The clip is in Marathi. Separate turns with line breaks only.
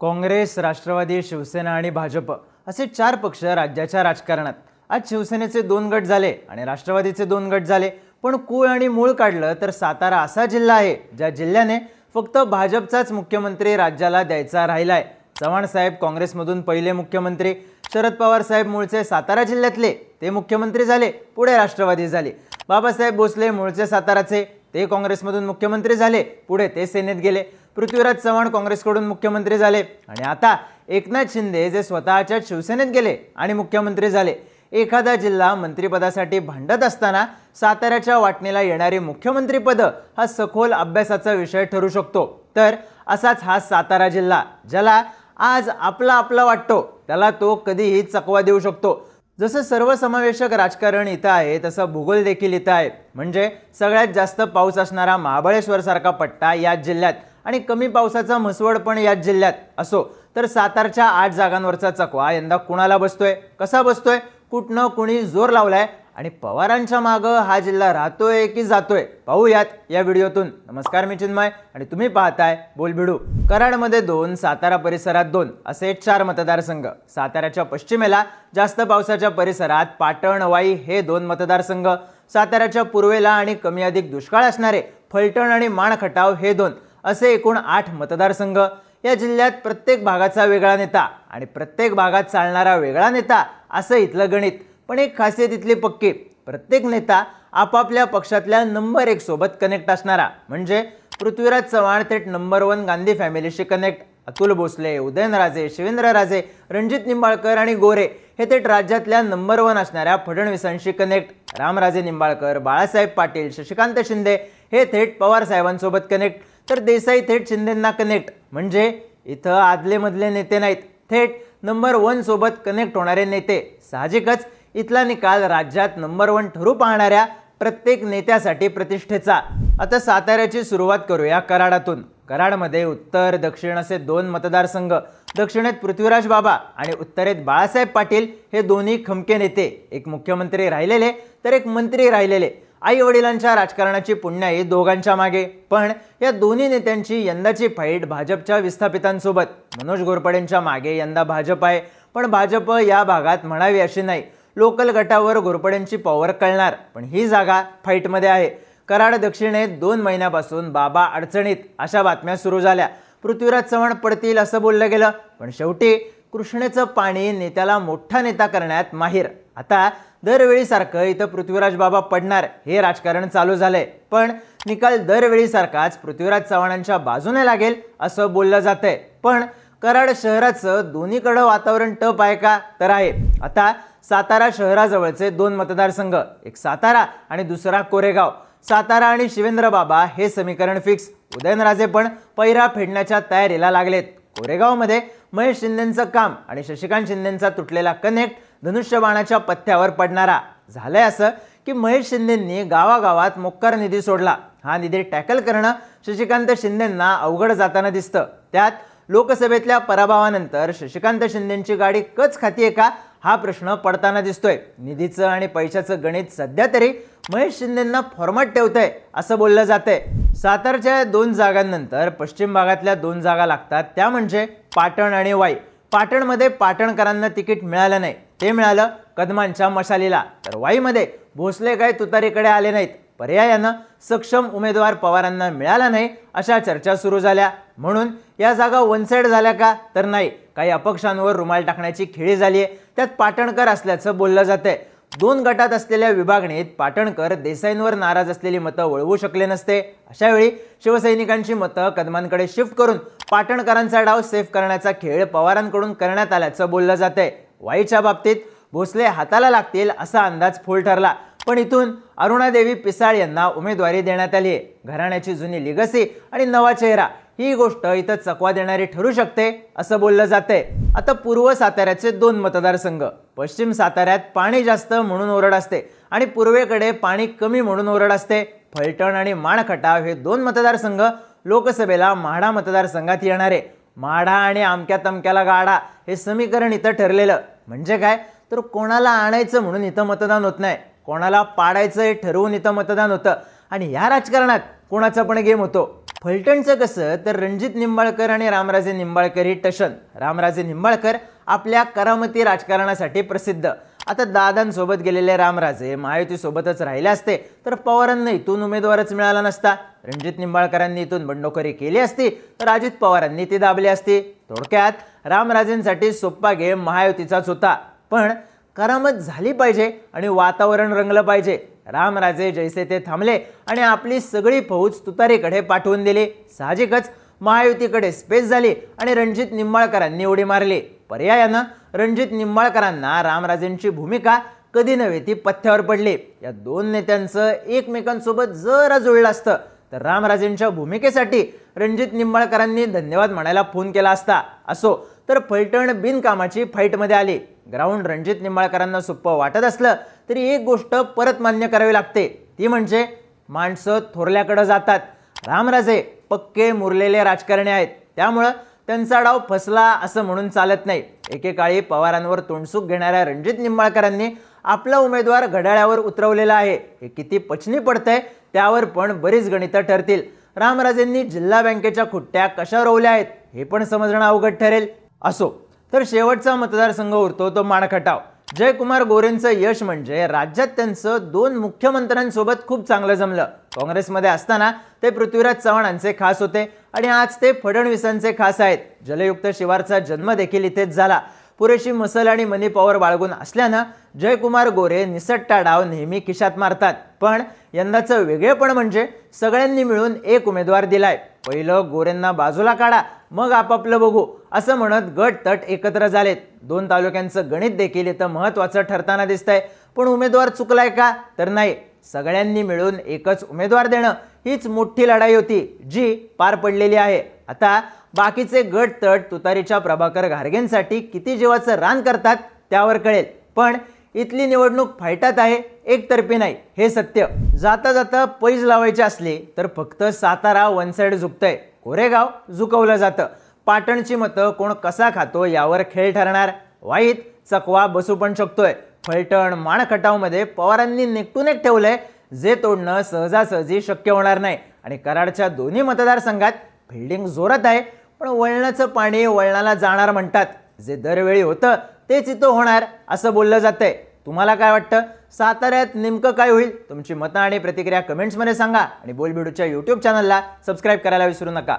काँग्रेस राष्ट्रवादी शिवसेना आणि भाजप असे चार पक्ष राज्याच्या राजकारणात. आज शिवसेनेचे दोन गट झाले आणि राष्ट्रवादीचे दोन गट झाले. पण कूळ आणि मूळ काढलं तर सातारा असा जिल्हा आहे ज्या जिल्ह्याने फक्त भाजपचाच मुख्यमंत्री राज्याला द्यायचा राहिलाय. चव्हाण साहेब काँग्रेसमधून पहिले मुख्यमंत्री शरद पवार साहेब मूळचे सातारा जिल्ह्यातले ते मुख्यमंत्री झाले पुढे राष्ट्रवादी झाले. बाबासाहेब भोसले मूळचे साताराचे ते काँग्रेसमधून मुख्यमंत्री झाले पुढे ते सेनेत गेले. पृथ्वीराज चव्हाण काँग्रेसकडून मुख्यमंत्री झाले. आणि आता एकनाथ शिंदे जे स्वतःच्या शिवसेनेत गेले आणि मुख्यमंत्री झाले. एखादा जिल्हा मंत्रिपदासाठी भांडत असताना साताऱ्याच्या वाटणीला येणारी मुख्यमंत्रीपद हा सखोल अभ्यासाचा विषय ठरू शकतो. तर असाच हा सातारा जिल्हा ज्याला आज आपला आपला वाटतो त्याला तो कधीही चकवा देऊ शकतो. जसं सर्वसमावेशक राजकारण इथं आहे तसं भूगोल देखील इथं आहे. म्हणजे सगळ्यात जास्त पाऊस असणारा महाबळेश्वरसारखा पट्टा याच जिल्ह्यात. आणि कमी पावसाचा म्हसवड पण याच जिल्ह्यात असो. तर सातारच्या आठ जागांवरचा चकवा यंदा कुणाला बसतोय? कसा बसतोय? कुठनं कुणी जोर लावलाय? आणि पवारांच्या मागं हा जिल्हा राहतोय की जातोय? पाहूयात या व्हिडिओतून. नमस्कार मी चिन्मय. आणि तुम्ही पाहताय बोलभिडू कराडमध्ये दोन सातारा परिसरात दोन असे चार मतदारसंघ. साताऱ्याच्या पश्चिमेला जास्त पावसाच्या परिसरात पाटण वाई हे दोन मतदारसंघ. साताऱ्याच्या पूर्वेला आणि कमी अधिक दुष्काळ असणारे फलटण आणि माणखटाव हे दोन. असे एकूण आठ मतदारसंघ. या जिल्ह्यात प्रत्येक भागाचा वेगळा नेता आणि प्रत्येक भागात चालणारा वेगळा नेता असं इथलं गणित. पण एक खासियत इथली पक्की. प्रत्येक नेता आपापल्या पक्षातल्या नंबर एक सोबत कनेक्ट असणारा. म्हणजे पृथ्वीराज चव्हाण थेट नंबर वन गांधी फॅमिलीशी कनेक्ट अतुल भोसले उदयनराजे शिवेंद्रराजे रणजित निंबाळकर आणि गोरे हे थेट राज्यातल्या नंबर वन असणाऱ्या फडणवीसांशी कनेक्ट रामराजे निंबाळकर बाळासाहेब पाटील शशिकांत शिंदे हे थेट पवार साहेबांसोबत कनेक्ट तर देसाई थेट शिंदेंना कनेक्ट म्हणजे इथं आदले मधले नेते नाहीत. थेट नंबर वन सोबत कनेक्ट होणारे नेते. साहजिकच इथला निकाल राज्यात नंबर वन ठरू पाहणाऱ्या प्रत्येक नेत्यासाठी प्रतिष्ठेचा. आता साताऱ्याची सुरुवात करूया कराडातून. कराडमध्ये उत्तर दक्षिण असे दोन मतदारसंघ. दक्षिणेत पृथ्वीराज बाबा आणि उत्तरेत बाळासाहेब पाटील हे दोन्ही खमके नेते. एक मुख्यमंत्री राहिलेले तर एक मंत्री राहिलेले. आई वडिलांच्या राजकारणाची पुण्याई दोघांच्या मागे. पण या दोन्ही नेत्यांची यंदाची फाईट भाजपच्या विस्थापितांसोबत. मनोज घोरपडेंच्या मागे यंदा भाजप आहे. पण भाजप या भागात म्हणावी अशी नाही. लोकल गटावर घोरपडेंची पॉवर कळणार. पण ही जागा फाईटमध्ये आहे. कराड दक्षिणेत दोन महिन्यापासून बाबा अडचणीत अशा बातम्या सुरू झाल्या. पृथ्वीराज चव्हाण पडतील असं बोललं गेलं. पण शेवटी कृष्णेचं पाणी नेत्याला मोठा नेता करण्यात माहीर. आता दरवेळीसारखं इथं पृथ्वीराज बाबा पडणार हे राजकारण चालू झालंय. पण निकाल दरवेळीसारखाच पृथ्वीराज चव्हाणांच्या बाजूने लागेल असं बोललं जातंय. पण कराड शहराचं दोन्हीकडं वातावरण टप आहे का? तर आहे. आता सातारा शहराजवळचे दोन मतदारसंघ एक सातारा आणि दुसरा कोरेगाव. सातारा आणि शिवेंद्र बाबा हे समीकरण फिक्स. उदयनराजे पण पैरा फेडण्याच्या तयारीला लागलेत. कोरेगावमध्ये महेश शिंदेचं काम आणि शशिकांत शिंदेचा तुटलेला कनेक्ट धनुष्यबाणाच्या पथ्यावर पडणारा. झालंय असं की महेश शिंदेंनी गावागावात मोक्कार निधी सोडला. हा निधी टॅकल करणं शशिकांत शिंदेंना अवघड जाताना दिसतं. त्यात लोकसभेतल्या पराभवानंतर शशिकांत शिंदेंची गाडी कच खातीये का? हा प्रश्न पडताना दिसतोय. निधीचं आणि पैशाचं गणित सध्या तरी महेश शिंदेंना फॉर्मॅट ठेवतंय असं बोललं जातंय. सातारच्या दोन जागांनंतर पश्चिम भागातल्या दोन जागा लागतात. त्या म्हणजे पाटण आणि वाई. पाटणमध्ये पाटणकरांना तिकीट मिळालं नाही. ते मिळालं कदमांच्या मशालीला. तर वाईमध्ये भोसले काय तुतारीकडे आले नाहीत. पर्यायानं सक्षम उमेदवार पवारांना मिळाला नाही अशा चर्चा सुरू झाल्या. म्हणून या जागा वन साईड झाल्या का? तर नाही. काही अपक्षांवर रुमाल टाकण्याची खेळी झाली आहे त्यात पाटणकर असल्याचं बोललं जातंय. दोन गटात असलेल्या विभागणीत पाटणकर देसाईंवर नाराज असलेली मतं वळवू शकले नसते. अशावेळी शिवसैनिकांची मतं कदमांकडे शिफ्ट करून पाटणकरांचा डाव सेफ करण्याचा खेळ पवारांकडून करण्यात आल्याचं बोललं जातंय. वाईच्या बाबतीत भोसले हाताला लागतील असा अंदाज फोल ठरला. पण इथून अरुणादेवी पिसाळ यांना उमेदवारी देण्यात आली आहे घराण्याची जुनी लिगसी आणि नवा चेहरा ही गोष्ट इथं चकवा देणारी ठरू शकते असं बोललं जातंय. आता पूर्व साताऱ्याचे दोन मतदारसंघ पश्चिम साताऱ्यात पाणी जास्त म्हणून ओरड असते आणि पूर्वेकडे पाणी कमी म्हणून ओरड असते. फलटण आणि माणखटाव हे दोन मतदारसंघ लोकसभेला म्हाडा मतदारसंघात येणारे. माढा आणि आमक्या तमक्याला गाडा हे समीकरण इथं ठरलेलं. म्हणजे काय? तर कोणाला आणायचं म्हणून इथं मतदान होत नाही. कोणाला पाडायचं हे ठरवून इथं मतदान होतं. आणि या राजकारणात कोणाचा पण गेम होतो. फलटणचं कसं? तर रणजित निंबाळकर आणि रामराजे निंबाळकर ही टशन. रामराजे निंबाळकर आपल्या करामती राजकारणासाठी प्रसिद्ध. आता दादांसोबत गेलेले रामराजे महायुतीसोबतच राहिले असते. तर पवारांना इथून उमेदवारच मिळाला नसता. रणजित निंबाळकरांनी इथून बंडखोरी केली असती तर अजित पवारांनी ती दाबली असती. थोडक्यात रामराजेंसाठी सोप्पा गेम महायुतीचाच होता. पण करामत झाली पाहिजे आणि वातावरण रंगलं पाहिजे. रामराजे जैसे ते थांबले आणि आपली सगळी फौज तुतारीकडे पाठवून दिली. साहजिकच महायुतीकडे स्पेस झाली आणि रणजित निंबाळकरांनी उडी मारली. पर्यायानं रणजित निंबाळकरांना रामराजेंची भूमिका कधी नव्हे ती पथ्यावर पडली. या दोन नेत्यांचं एकमेकांसोबत जरा जुळलं असतं. तर रामराजेंच्या भूमिकेसाठी रणजित निंबाळकरांनी धन्यवाद म्हणायला फोन केला असता असो. तर फलटण बिनकामाची फाईटमध्ये आली. ग्राउंड रणजित निंबाळकरांना सोप्पं वाटत असलं तरी एक गोष्ट परत मान्य करावी लागते. ती म्हणजे माणसं थोरल्याकडं जातात. रामराजे पक्के मुरलेले राजकारणी आहेत. त्यामुळं त्यांचा डाव फसला असं म्हणून चालत नाही. एकेकाळी पवारांवर तोंडसूक घेणाऱ्या रणजित निंबाळकरांनी आपला उमेदवार घड्याळ्यावर उतरवलेला आहे. हे किती पचनी पडतंय त्यावर पण बरीच गणितं ठरतील. रामराजेंनी जिल्हा बँकेच्या खुट्ट्या कशा रोवल्या आहेत हे पण समजणं अवघड ठरेल. असो तर शेवटचा मतदारसंघ उरतो तो माणखटाव जयकुमार गोरेंचं यश म्हणजे राज्यात त्यांचं दोन मुख्यमंत्र्यांसोबत खूप चांगलं जमलं. काँग्रेसमध्ये असताना ते पृथ्वीराज चव्हाणांचे खास होते आणि आज ते फडणवीसांचे खास आहेत. जलयुक्त शिवारचा जन्म देखील इथेच झाला. पुरेशी मसल आणि मनी पॉवर बाळगून असल्यानं जयकुमार गोरे निसट्टा डाव नेहमी खिशात मारतात. पण यंदाचं वेगळेपण म्हणजे सगळ्यांनी मिळून एक उमेदवार दिलाय. पहिलं गोरेंना बाजूला काढा मग आपापलं बघू असं म्हणत गट तट एकत्र झालेत. दोन तालुक्यांचं गणित देखील इथं महत्त्वाचं ठरताना दिसतंय. पण उमेदवार चुकलाय का? तर नाही. सगळ्यांनी मिळून एकच उमेदवार देणं हीच मोठी लढाई होती जी पार पडलेली आहे. आता बाकीचे गट तट तुतारीच्या प्रभाकर घारगेंसाठी किती जीवाचं रान करतात त्यावर कळेल. पण इथली निवडणूक फायटात आहे एकतर्फी नाही हे सत्य. जाता जाता पैज लावायची असली तर फक्त सातारा वन साईड झुकतंय. कोरेगाव झुकवलं जातं. पाटणची मतं कोण कसा खातो यावर खेळ ठरणार. वाईट चकवा बसू पण शकतोय. फलटण माणखटावमध्ये पवारांनी निकटून एक ठेवलंय जे तोडणं सहजासहजी शक्य होणार नाही. आणि कराडच्या दोन्ही मतदारसंघात फिल्डिंग जोरात आहे. पण वळणाचं पाणी वळणाला जाणार म्हणतात. जे दरवेळी होतं तेच इथं होणार असं बोललं जातंय. तुम्हाला काय वाटतं? साताऱ्यात नेमकं काय होईल? तुमची मतं आणि प्रतिक्रिया कमेंट्समध्ये सांगा आणि बोलबिडूच्या यूट्यूब चॅनलला सबस्क्राईब करायला विसरू नका.